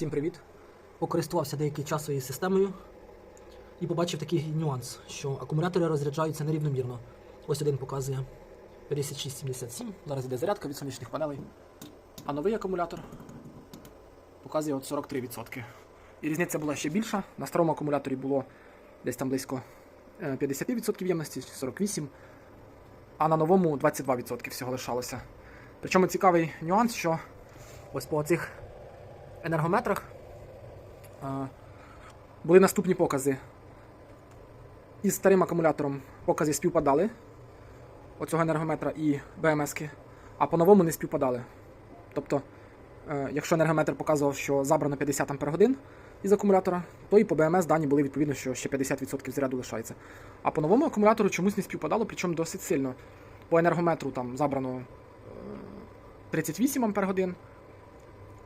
Всім привіт! Покористувався деякий час своєю системою і побачив такий нюанс, що акумулятори розряджаються нерівномірно. Ось один показує 56,77. Зараз йде зарядка від сонячних панелей. А новий акумулятор показує от 43%. І різниця була ще більша. На старому акумуляторі було десь там близько е, 50% ємності, 48%, а на новому 22% всього лишалося. Причому цікавий нюанс, що ось по цих енергометрах е, були наступні покази. Із старим акумулятором покази співпадали оцього енергометра і БМС-ки, а по-новому не співпадали. Тобто, е, якщо енергометр показував, що забрано 50 Ах із акумулятора, то і по БМС дані були відповідно, що ще 50% заряду лишається. А по новому акумулятору чомусь не співпадало, причому досить сильно. По енергометру там забрано е, 38 Ах,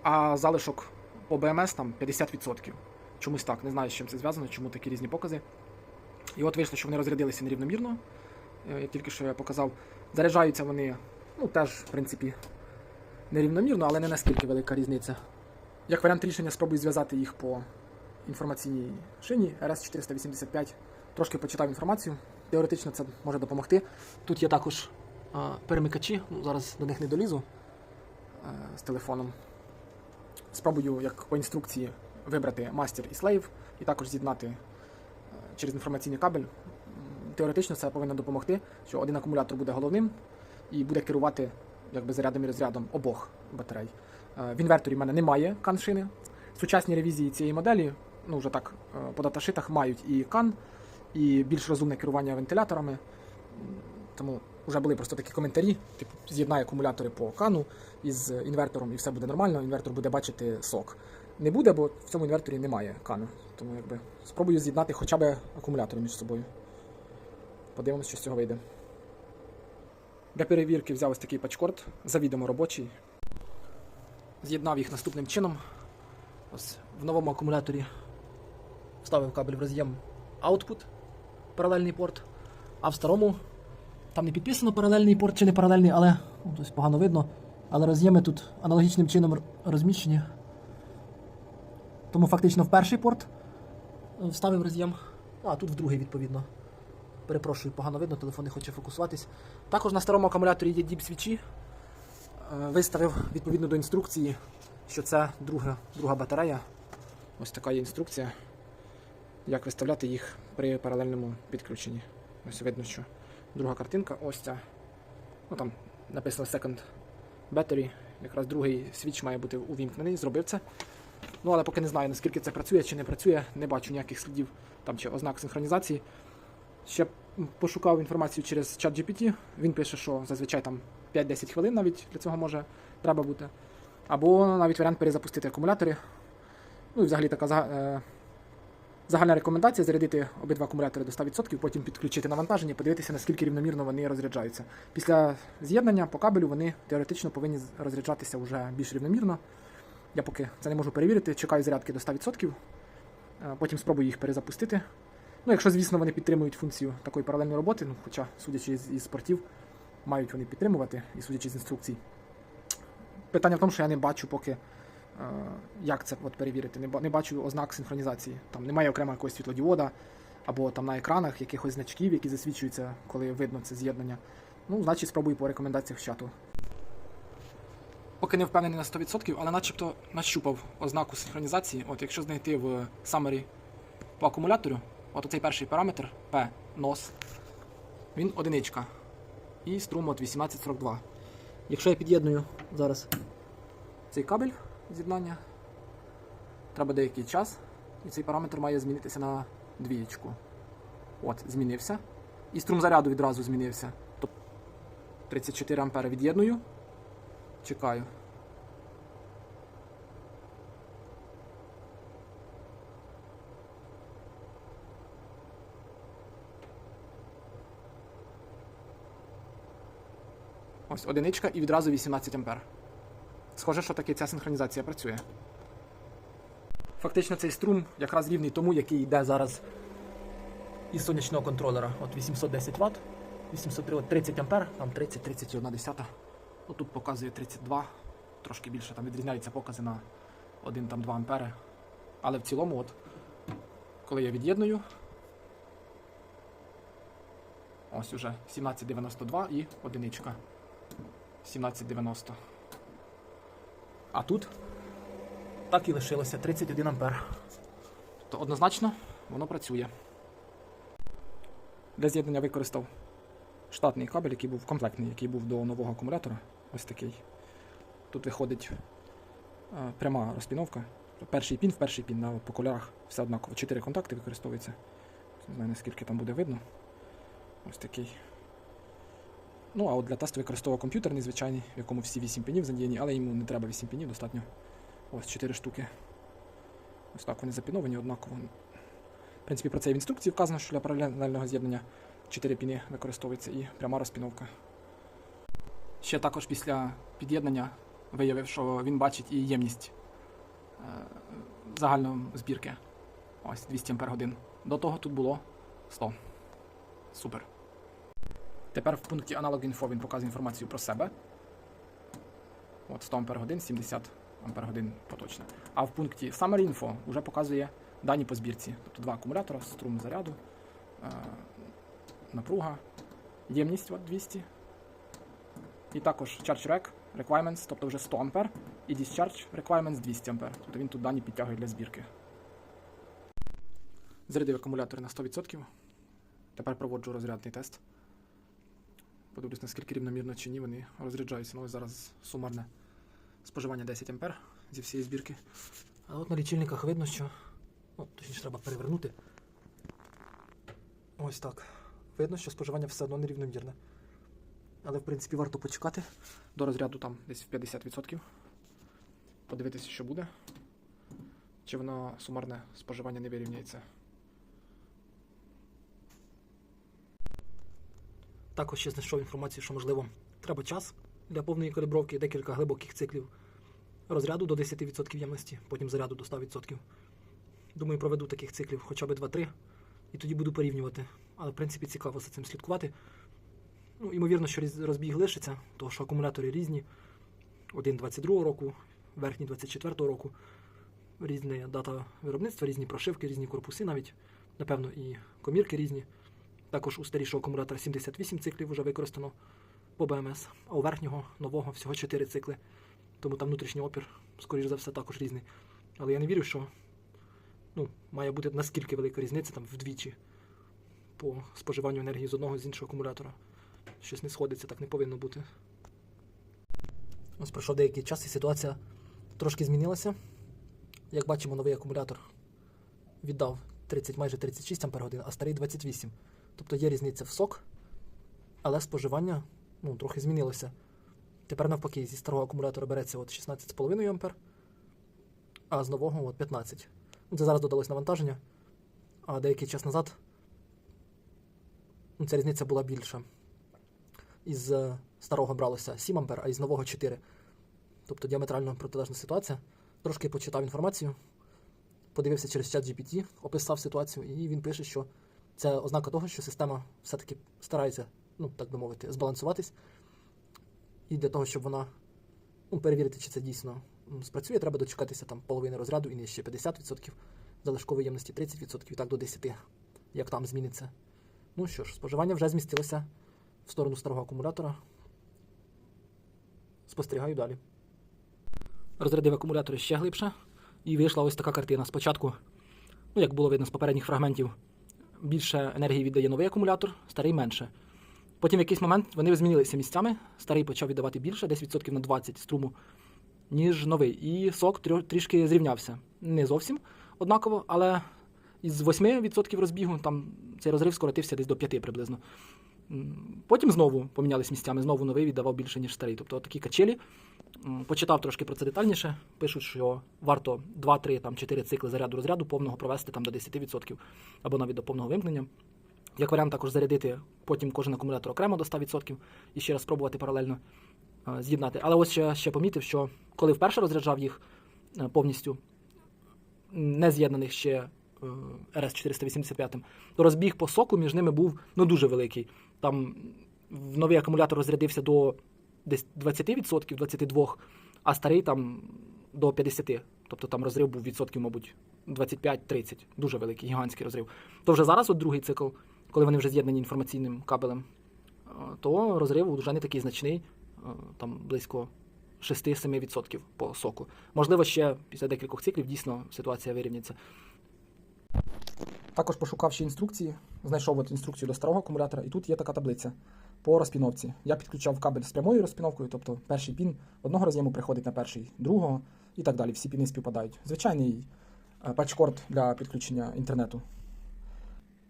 а залишок по БМС там 50%. Чомусь так, не знаю, з чим це зв'язано, чому такі різні покази. І от вийшло, що вони розрядилися нерівномірно. Е, Як тільки що я показав, заряджаються вони, ну теж, в принципі, нерівномірно, але не наскільки велика різниця. Як варіант рішення, спробую зв'язати їх по інформаційній шині RS485. Трошки почитав інформацію. Теоретично це може допомогти. Тут є також а, перемикачі, ну, зараз до них не долізу е, з телефоном. Спробую, як по інструкції, вибрати мастер і слейв, і також з'єднати е, через інформаційний кабель. Теоретично це повинно допомогти, що один акумулятор буде головним і буде керувати якби, зарядом і розрядом обох батарей. Е, В інверторі в мене немає каншини. Сучасні ревізії цієї моделі, ну вже так е, по даташитах мають і кан, і більш розумне керування вентиляторами. Тому вже були просто такі коментарі, типу, з'єднай акумулятори по кану із інвертором і все буде нормально, інвертор буде бачити сок. Не буде, бо в цьому інверторі немає кану. Тому якби спробую з'єднати хоча б акумулятори між собою. Подивимося, що з цього вийде. Для перевірки взяв ось такий пачкорд, завідомо робочий. З'єднав їх наступним чином. Ось в новому акумуляторі вставив кабель в роз'єм output, паралельний порт, а в старому там не підписано паралельний порт чи не паралельний, але тобто погано видно. Але роз'єми тут аналогічним чином розміщені. Тому фактично в перший порт е, вставив роз'єм, а тут в другий відповідно. Перепрошую, погано видно, телефон не хоче фокусуватись. Також на старому акумуляторі є діп свічі. Е, Виставив відповідно до інструкції, що це друга, друга батарея. Ось така є інструкція, як виставляти їх при паралельному підключенні. Ось видно, що друга картинка, ось ця. Ну там написано Second Battery. Якраз другий свіч має бути увімкнений, зробив це. Ну, але поки не знаю, наскільки це працює чи не працює, не бачу ніяких слідів там чи ознак синхронізації. Ще пошукав інформацію через ChatGPT. Він пише, що зазвичай там 5-10 хвилин навіть для цього може треба бути. Або навіть варіант перезапустити акумулятори. Ну і взагалі така е, загальна рекомендація зарядити обидва акумулятори до 100%, потім підключити навантаження, подивитися, наскільки рівномірно вони розряджаються. Після з'єднання по кабелю вони теоретично повинні розряджатися вже більш рівномірно. Я поки це не можу перевірити, чекаю зарядки до 100%, е, потім спробую їх перезапустити. Ну, якщо, звісно, вони підтримують функцію такої паралельної роботи, ну, хоча, судячи із спортів, мають вони підтримувати і судячи з інструкцій. Питання в тому, що я не бачу поки, як це от перевірити. Не, бачу ознак синхронізації. Там немає окремо якогось світлодіода, або там на екранах якихось значків, які засвідчуються, коли видно це з'єднання. Ну, значить, спробую по рекомендаціях чату. Поки не впевнений на 100%, але начебто нащупав ознаку синхронізації. От якщо знайти в summary по акумулятору, от оцей перший параметр P, NOS, він одиничка. І струм от 1842. Якщо я під'єдную зараз цей кабель з'єднання, треба деякий час, і цей параметр має змінитися на двієчку. От, змінився. І струм заряду відразу змінився. Тобто 34 ампери від'єдную. Чекаю. Ось одиничка і відразу 18 ампер. Схоже, що таки ця синхронізація працює. Фактично цей струм якраз рівний тому, який йде зараз із сонячного контролера. От 810 Вт, 830 ампер, там 30-31 десята. Ну, тут показує 32, трошки більше, там відрізняються покази на один там 2 ампери. Але в цілому, от, коли я від'єдную, ось уже 1792 і одиничка. 1790. А тут так і лишилося 31 ампер. То однозначно воно працює. Для з'єднання використав штатний кабель, який був комплектний, який був до нового акумулятора. Ось такий. Тут виходить е, пряма розпіновка. Перший пін в перший пін, на, по кольорах все однаково. Чотири контакти використовуються. Не знаю, наскільки там буде видно. Ось такий. Ну, а от для тесту використовував комп'ютерний звичайний, в якому всі 8 пінів задіяні, але йому не треба 8 пінів, достатньо. Ось 4 штуки. Ось так вони запіновані однаково. В принципі, про це і в інструкції вказано, що для паралельного з'єднання 4 піни використовується і пряма розпіновка. Ще також після під'єднання виявив, що він бачить і ємність е, загальної збірки. Ось 200 Ах. До того тут було 100. Супер. Тепер в пункті аналог інфо він показує інформацію про себе. От 100 Ах, 70 Ах поточно. А в пункті Summary Info вже показує дані по збірці. Тобто два акумулятора, струм заряду, е, напруга, ємність от 200. І також Charge Rack Requirements, тобто вже 100 А, і Discharge Requirements 200 А. Тобто він тут дані підтягує для збірки. Зарядив акумулятор на 100%. Тепер проводжу розрядний тест. Подивлюсь, наскільки рівномірно чи ні вони розряджаються. Ну, ось зараз сумарне споживання 10 А зі всієї збірки. А от на лічильниках видно, що. Ну, точніше, треба перевернути. Ось так. Видно, що споживання все одно нерівномірне. Але, в принципі, варто почекати до розряду там десь в 50%. Подивитися, що буде. Чи воно сумарне споживання не вирівняється. Також ще знайшов інформацію, що можливо треба час для повної калібровки, декілька глибоких циклів розряду до 10% ємності, потім заряду до 100%. Думаю, проведу таких циклів хоча б 2-3, і тоді буду порівнювати. Але в принципі цікаво за цим слідкувати. Ну, ймовірно, що розбіг лишиться, тому що акумулятори різні. Один 22 року, верхній 24-го року. Різна дата виробництва, різні прошивки, різні корпуси навіть. Напевно, і комірки різні. Також у старішого акумулятора 78 циклів вже використано по БМС, а у верхнього нового всього 4 цикли. Тому там внутрішній опір, скоріш за все, також різний. Але я не вірю, що ну, має бути наскільки велика різниця там вдвічі по споживанню енергії з одного з іншого акумулятора. Щось не сходиться, так не повинно бути. Ось пройшов деякий час і ситуація трошки змінилася. Як бачимо, новий акумулятор віддав 30, майже 36 Ах, а старий 28. Тобто є різниця в сок, але споживання ну, трохи змінилося. Тепер навпаки, зі старого акумулятора береться от 16,5 А, а з нового от 15. Ну, це зараз додалось навантаження, а деякий час назад ну, ця різниця була більша. Із е, старого бралося 7 А, а із нового 4. Тобто діаметрально протилежна ситуація. Трошки почитав інформацію, подивився через чат GPT, описав ситуацію, і він пише, що це ознака того, що система все-таки старається, ну так би мовити, збалансуватись. І для того, щоб вона ну, перевірити, чи це дійсно спрацює, треба дочекатися там половини розряду і нижче 50%, залишкової ємності 30% і так до 10%, як там зміниться. Ну що ж, споживання вже змістилося в сторону старого акумулятора. Спостерігаю далі. Розрядив акумулятор ще глибше, і вийшла ось така картина. Спочатку, ну як було видно з попередніх фрагментів, більше енергії віддає новий акумулятор, старий менше. Потім в якийсь момент вони змінилися місцями. Старий почав віддавати більше, десь відсотків на 20 струму, ніж новий. І сок трішки зрівнявся. Не зовсім однаково, але із 8% розбігу там цей розрив скоротився десь до 5 приблизно. Потім знову помінялись місцями, знову новий віддавав більше, ніж старий. Тобто такі качелі. Почитав трошки про це детальніше. Пишуть, що варто 2-3 там 4 цикли заряду розряду повного провести там до 10% або навіть до повного вимкнення. Як варіант також зарядити потім кожен акумулятор окремо до 100% і ще раз спробувати паралельно е, з'єднати. Але ось ще, ще помітив, що коли вперше розряджав їх е, повністю, не з'єднаних ще е, RS485, то розбіг по соку між ними був ну, дуже великий. Там новий акумулятор розрядився до десь 20%, 22%, а старий там до 50%. Тобто там розрив був відсотків, мабуть, 25-30. Дуже великий, гігантський розрив. То вже зараз, от другий цикл, коли вони вже з'єднані інформаційним кабелем, е, то розрив вже не такий значний, е, там близько 6-7% по соку. Можливо, ще після декількох циклів дійсно ситуація вирівняться. Також пошукав ще інструкції, знайшов от інструкцію до старого акумулятора, і тут є така таблиця по розпіновці. Я підключав кабель з прямою розпіновкою, тобто перший пін одного роз'єму приходить на перший другого і так далі. Всі піни співпадають. Звичайний е, патчкорд для підключення інтернету.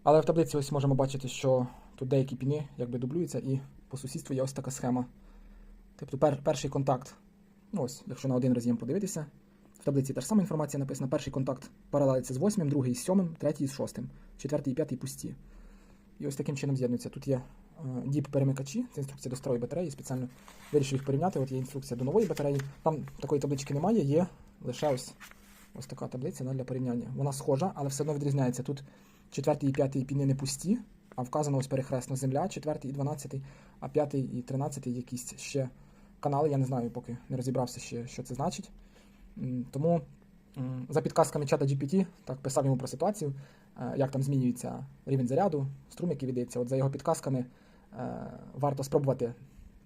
Але в таблиці ось можемо бачити, що тут деякі піни якби дублюються, і по сусідству є ось така схема. Тобто пер, перший контакт, ну ось, якщо на один роз'єм подивитися, в таблиці та ж сама інформація написана. Перший контакт паралелиться з восьмим, другий з сьомим, третій з шостим, четвертий і п'ятий пусті. І ось таким чином з'єднується. Тут є діп перемикачі, це інструкція до старої батареї. Спеціально вирішив їх порівняти. От є інструкція до нової батареї. Там такої таблички немає, є лише ось, ось така таблиця для порівняння. Вона схожа, але все одно відрізняється. Тут четвертий і п'ятий піни не пусті, а вказано ось перехресна земля, четвертий і дванадцятий, а п'ятий і тринадцятий якісь ще канали. Я не знаю, поки не розібрався ще, що це значить. Тому за підказками чата GPT, так писав йому про ситуацію, е, як там змінюється рівень заряду, струм, який віддається. От за його підказками е, варто спробувати,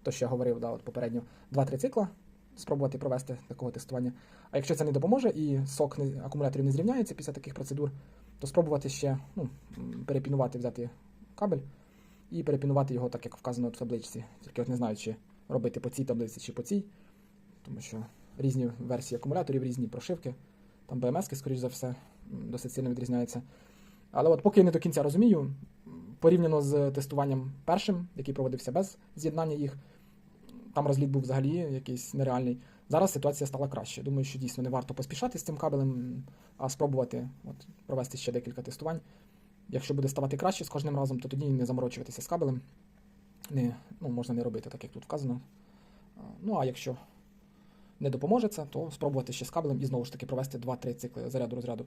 то що я говорив да, от попередньо, 2-3 цикла, спробувати провести такого тестування. А якщо це не допоможе і сок не, акумуляторів не зрівняється після таких процедур, то спробувати ще ну, перепінувати, взяти кабель і перепінувати його так, як вказано в табличці. Тільки от не знаю, чи робити по цій таблиці, чи по цій, тому що різні версії акумуляторів, різні прошивки. Там BMS, скоріш за все, досить сильно відрізняються. Але от поки я не до кінця розумію, порівняно з тестуванням першим, який проводився без з'єднання їх, там розліт був взагалі якийсь нереальний. Зараз ситуація стала краще. Думаю, що дійсно не варто поспішати з цим кабелем, а спробувати от, провести ще декілька тестувань. Якщо буде ставати краще з кожним разом, то тоді не заморочуватися з кабелем. Не, ну, можна не робити так, як тут вказано. Ну а якщо не допоможе це, то спробувати ще з кабелем і знову ж таки провести 2-3 цикли заряду розряду.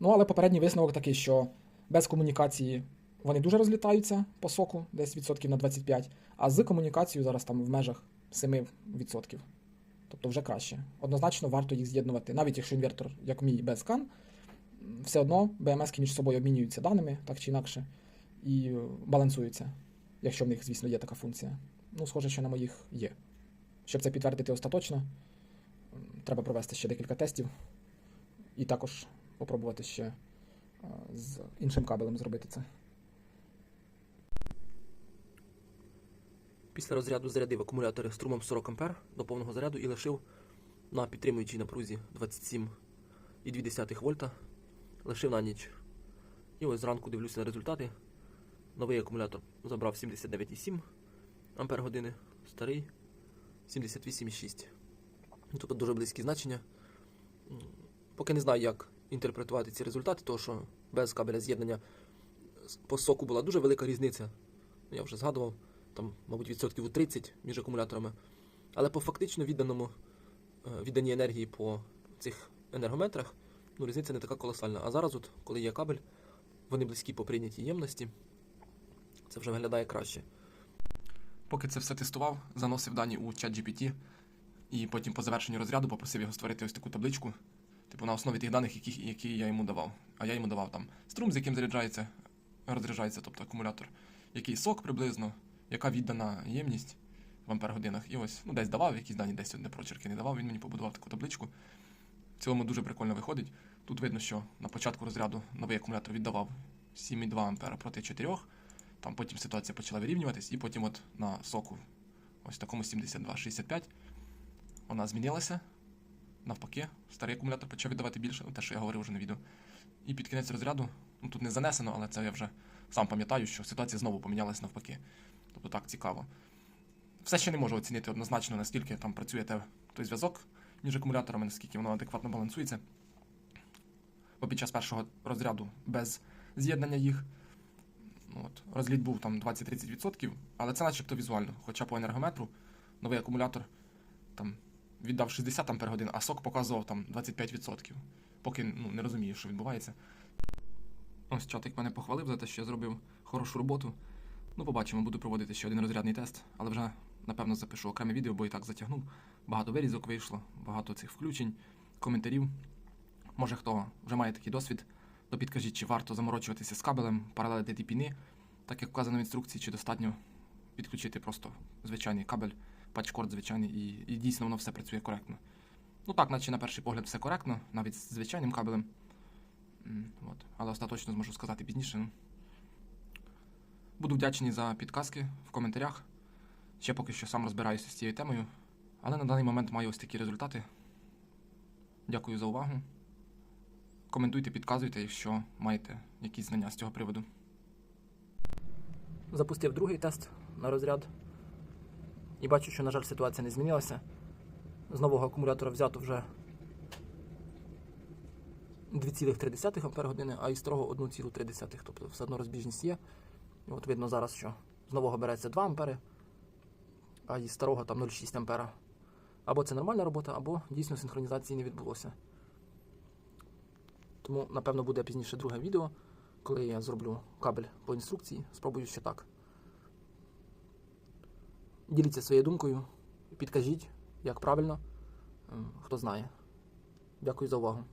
Ну, але попередній висновок такий, що без комунікації вони дуже розлітаються по соку, десь відсотків на 25, а з комунікацією зараз там в межах 7%. Тобто вже краще. Однозначно варто їх з'єднувати, навіть якщо інвертор, як мій, без CAN, все одно BMS між собою обмінюються даними, так чи інакше, і е, балансуються, якщо в них, звісно, є така функція. Ну, схоже, що на моїх є. Щоб це підтвердити остаточно, треба провести ще декілька тестів і також попробувати ще е, з іншим кабелем зробити це. Після розряду зарядив акумулятори струмом 40 А до повного заряду і лишив на підтримуючій напрузі 27,2 вольта. Лишив на ніч. І ось зранку дивлюся на результати. Новий акумулятор забрав 79,7 ампер старий 78,6. Ну, Тобто дуже близькі значення. Поки не знаю, як інтерпретувати ці результати, тому що без кабеля з'єднання по соку була дуже велика різниця. Я вже згадував там, мабуть, відсотків у 30 між акумуляторами. Але по фактично відданому е, відданій енергії по цих енергометрах ну, різниця не така колосальна. А зараз, от, коли є кабель, вони близькі по прийнятій ємності, це вже виглядає краще. Поки це все тестував, заносив дані у чат GPT і потім по завершенню розряду попросив його створити ось таку табличку, типу на основі тих даних, які, які я йому давав. А я йому давав там струм, з яким заряджається, розряджається, тобто акумулятор, який сок приблизно, яка віддана ємність в ампер-годинах. І ось ну, десь давав якісь дані, десь одне прочерки не давав. Він мені побудував таку табличку. В цілому дуже прикольно виходить. Тут видно, що на початку розряду новий акумулятор віддавав 7,2 ампера проти 4. Там потім ситуація почала вирівнюватись, і потім от на соку, ось такому 72-65, вона змінилася. Навпаки, старий акумулятор почав віддавати більше, ну, те, що я говорив вже на відео. І під кінець розряду, ну тут не занесено, але це я вже сам пам'ятаю, що ситуація знову помінялась навпаки. Тобто так цікаво. Все ще не можу оцінити однозначно, наскільки там працює той зв'язок між акумуляторами, наскільки воно адекватно балансується. Бо під час першого розряду без з'єднання їх Ну, от, розліт був там 20-30%, але це начебто візуально. Хоча по енергометру новий акумулятор там віддав 60 ампер годин, а сок показував там 25%. Поки ну, не розумію, що відбувається. Ось чатик мене похвалив за те, що я зробив хорошу роботу. Ну, побачимо, буду проводити ще один розрядний тест, але вже напевно запишу окреме відео, бо і так затягнув. Багато вирізок вийшло, багато цих включень. коментарів. Може, хто вже має такий досвід, то підкажіть, чи варто заморочуватися з кабелем, паралелити ті піни, так як вказано в інструкції, чи достатньо підключити просто звичайний кабель, патчкорд звичайний, і, і дійсно воно все працює коректно. Ну так, наче на перший погляд все коректно, навіть з звичайним кабелем. От. Але остаточно зможу сказати пізніше. Буду вдячний за підказки в коментарях. Ще поки що сам розбираюся з цією темою, але на даний момент маю ось такі результати. Дякую за увагу. Коментуйте, підказуйте, якщо маєте якісь знання з цього приводу. Запустив другий тест на розряд. І бачу, що, на жаль, ситуація не змінилася. З нового акумулятора взято вже 2,3 Ампер-години, а із старого 1,3. Тобто все одно розбіжність є. От видно зараз, що з нового береться 2 ампери, а із старого там 0,6 ампера. Або це нормальна робота, або дійсно синхронізації не відбулося. Тому, напевно, буде пізніше друге відео, коли я зроблю кабель по інструкції, спробую ще так. Діліться своєю думкою, підкажіть, як правильно, Ем, хто знає. Дякую за увагу.